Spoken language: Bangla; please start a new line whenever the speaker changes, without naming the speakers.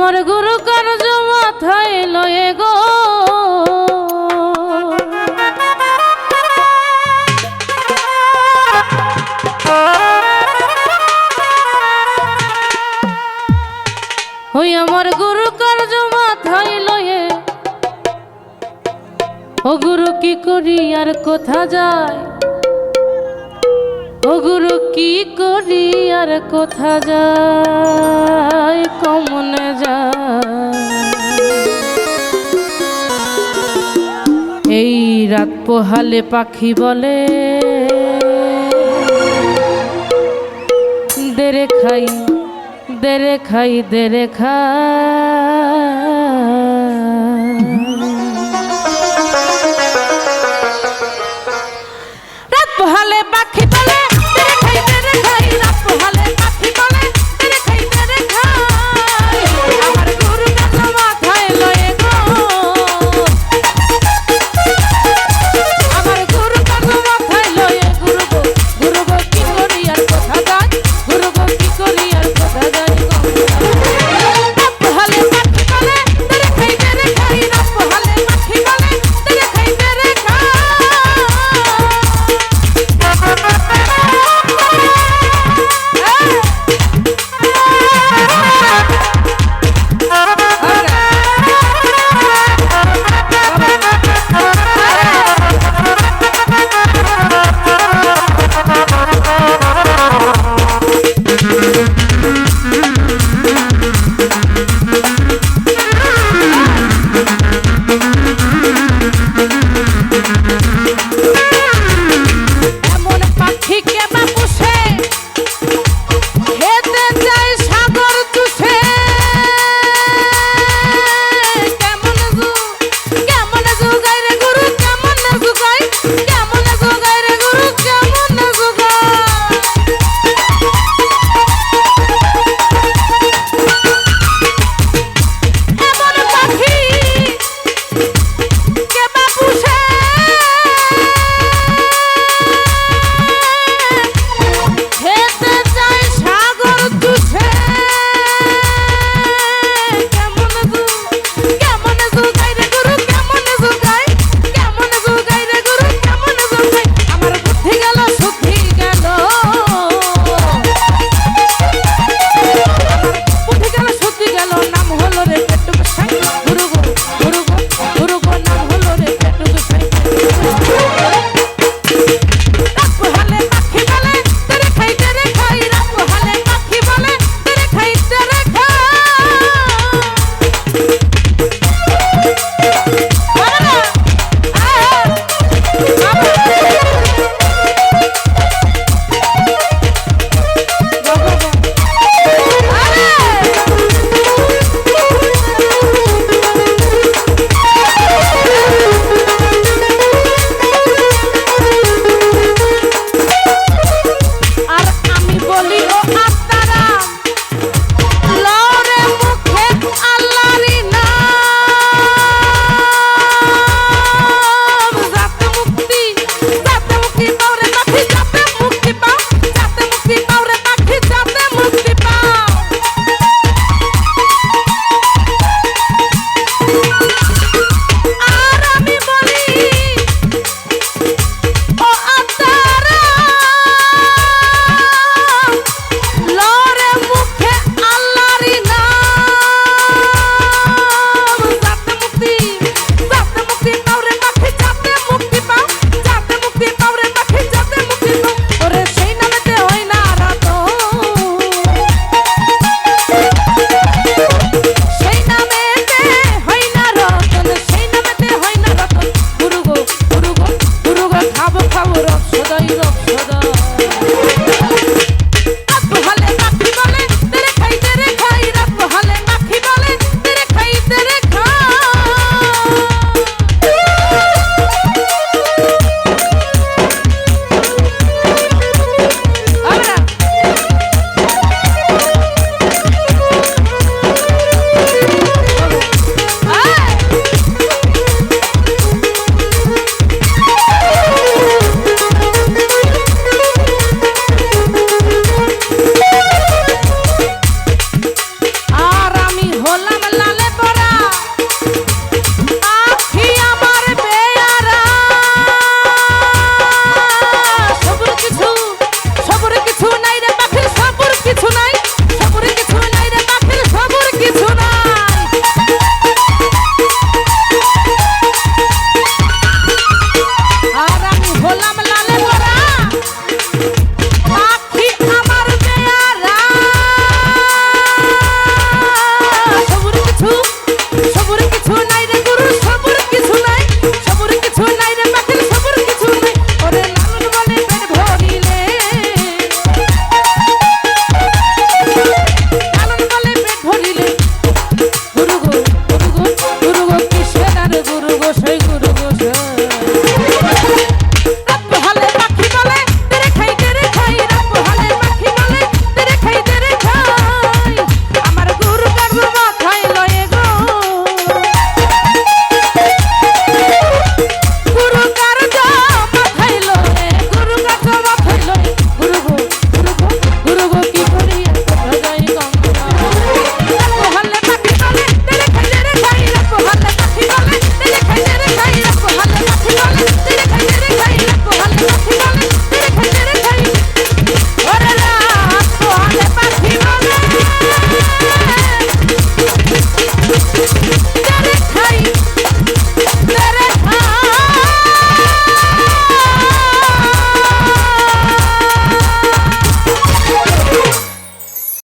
আমার গুরু কার্য মাথায় লয়ে গো। ওই আমার গুরু কার্য মাথায় লয়ে। ও গুরু, কি করি আর কোথা যায়? ও গুরু কি করি আর কোথা যায়, কমনে যায়। এই রাত পোহালে পাখি বলে, দেরে খাই দেরে খাই দেরে খাই।